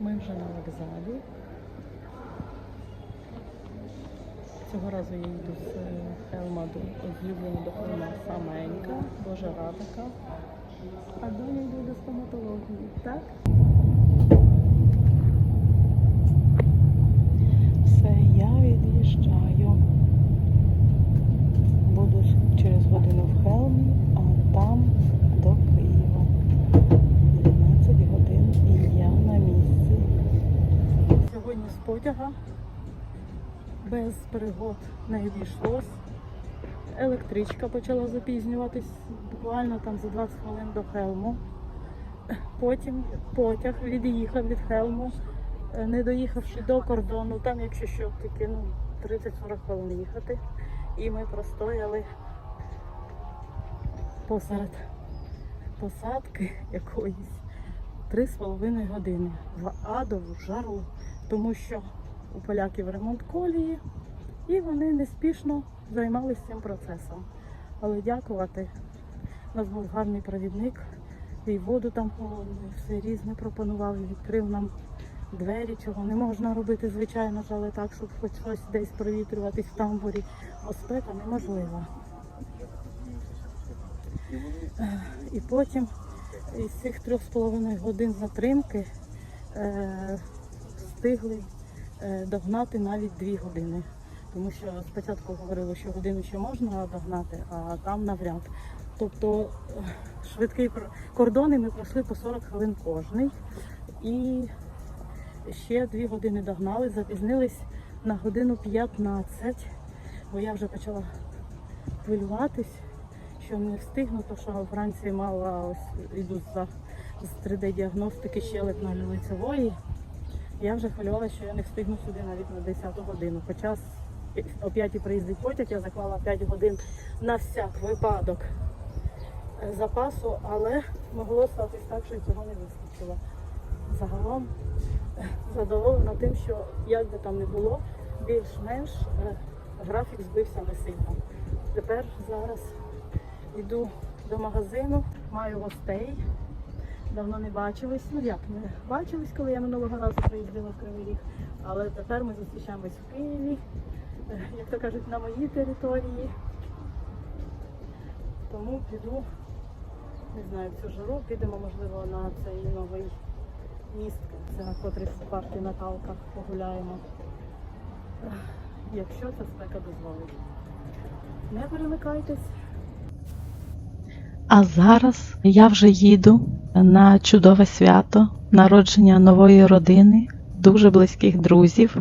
Ми вже на вокзалі. Цього разу я їду з е, Хелма до з Любліна до Хелма саменька, дуже рада. А доня йду до стоматології, так? Все, я від'їжджаю. Буду через годину в Хелмі, а там до Києва. 12 годин і я на місці. Сьогодні з потяга без пригод не обійшлось. Електричка почала запізнюватись буквально там за 20 хвилин до Хелму. Потім потяг від'їхав від Хелму, е, не доїхавши до кордону, там, якщо що, тільки ну, 30-40 хвилин їхати. І ми простояли посеред посадки якоїсь три з половиною години в адову жару, тому що у поляків ремонт колії, і вони неспішно займалися цим процесом. Але дякувати, у нас був гарний провідник, і воду там холодну, все різне пропонував, відкрив нам двері, чого не можна робити, звичайно ж, але так, щоб хоч щось десь провітрюватись в тамбурі, бо спека неможлива. Е, І потім із цих трьох з половиною годин затримки е, встигли догнати навіть дві години. Тому що спочатку говорили, що годину ще можна догнати, а там навряд. Тобто е, швидкий кордони ми пройшли по 40 хвилин кожний. І ще дві години догнали, запізнились на годину 15, бо я вже почала хвилюватись, що не встигну, то що вранці мала ось іду за з 3D-діагностики щелепно-лицевої. Я вже хвилювалася, що я не встигну сюди навіть на 10 годину. Хоча о 5 приїздить потяг, я заклала 5 годин на всяк випадок е, запасу, але могло статись так, що цього не вистачило. Загалом е, задоволена тим, що як би там не було, більш-менш е, графік збився не сильно. Тепер зараз йду до магазину, маю гостей. Давно не бачились. Ну як не бачились, коли я минулого разу приїздила в Кривий Ріг. Але тепер ми зустрічаємось в Києві, е, як то кажуть, на моїй території. Тому піду, не знаю, в цю жару, підемо, можливо, на цей новий міст, це на котрий в парку Наталка погуляємо. Якщо ця спека дозволить. Не перемикайтесь. А зараз я вже їду на чудове свято народження нової родини, дуже близьких друзів.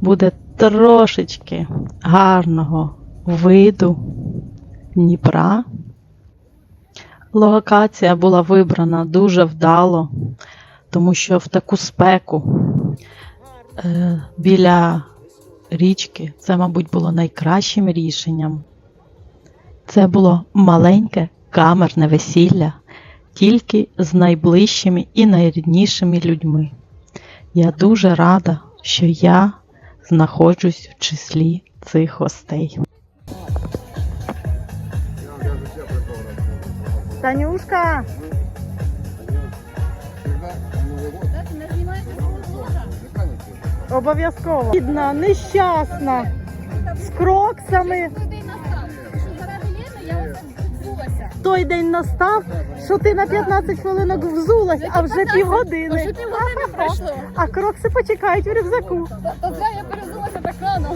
Буде трошечки гарного виду Дніпра. Локація була вибрана дуже вдало, тому що в таку спеку е, біля річки це, мабуть, було найкращим рішенням. Це було маленьке камерне весілля тільки з найближчими і найріднішими людьми. Я дуже рада, що я знаходжусь в числі цих гостей. Танюшка! Обов'язково. Бідна, нещасна, з кроксами. Той день настав, що ти на 15 хвилинок взулась, а вже Вже півгодини. пройшло. А крокси почекають в рюкзаку. Та зря я перезулася так рано.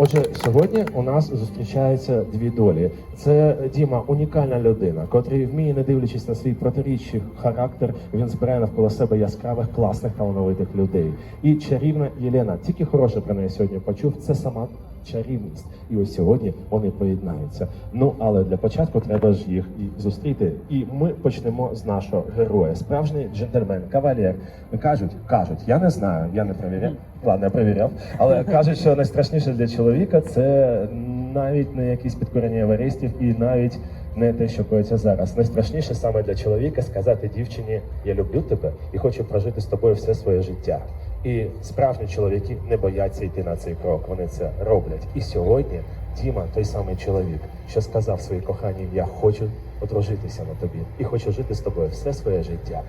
Отже, сьогодні у нас зустрічаються дві долі. Це Діма, унікальна людина, котрий вміє, не дивлячись на свій протиріччя характер, він збирає навколо себе яскравих, класних, талановитих людей. І чарівна Єлена, тільки хороше про неї сьогодні почув. Це сама чарівність. І ось сьогодні вони поєднаються. Ну але для початку треба ж їх і зустріти. І ми почнемо з нашого героя. Справжній джентльмен, кавалер. Кажуть, кажуть, я не знаю, я не перевіряв. Ладно, я перевіряв, але кажуть, що найстрашніше для чоловіка це навіть не якісь підкорення еваристів і навіть не те, що коїться зараз. Найстрашніше саме для чоловіка сказати дівчині Я люблю тебе і хочу прожити з тобою все своє життя. І справжні чоловіки не бояться йти на цей крок. Вони це роблять. І сьогодні Діма, той самий чоловік, що сказав своїй коханій, я хочу одружитися на тобі і хочу жити з тобою все своє життя.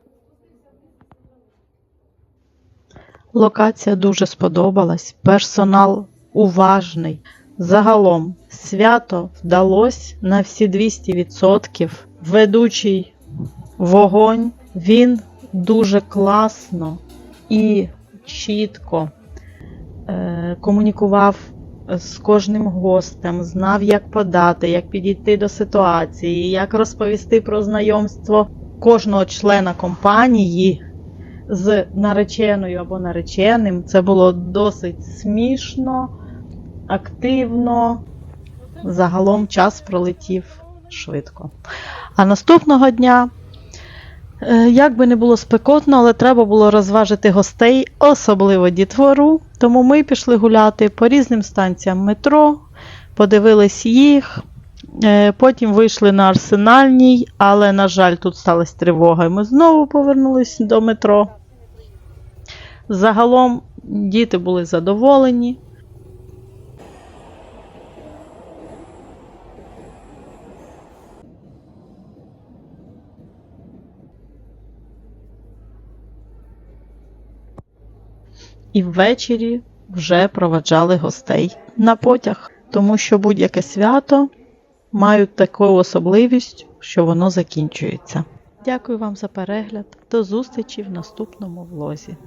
Локація дуже сподобалась, персонал уважний. Загалом свято вдалося на всі 200%. Ведучий вогонь, він дуже класно і чітко е, комунікував з кожним гостем, знав, як подати, як підійти до ситуації, як розповісти про знайомство кожного члена компанії з нареченою або нареченим. Це було досить смішно, активно. Загалом час пролетів швидко. А наступного дня, як би не було спекотно, але треба було розважити гостей, особливо дітвору. Тому ми пішли гуляти по різним станціям метро, подивились їх. Е, Потім вийшли на арсенальній, але, на жаль, тут сталася тривога, і ми знову повернулись до метро. Загалом діти були задоволені. І ввечері вже проваджали гостей на потяг, тому що будь-яке свято мають таку особливість, що воно закінчується. Дякую вам за перегляд. До зустрічі в наступному влозі.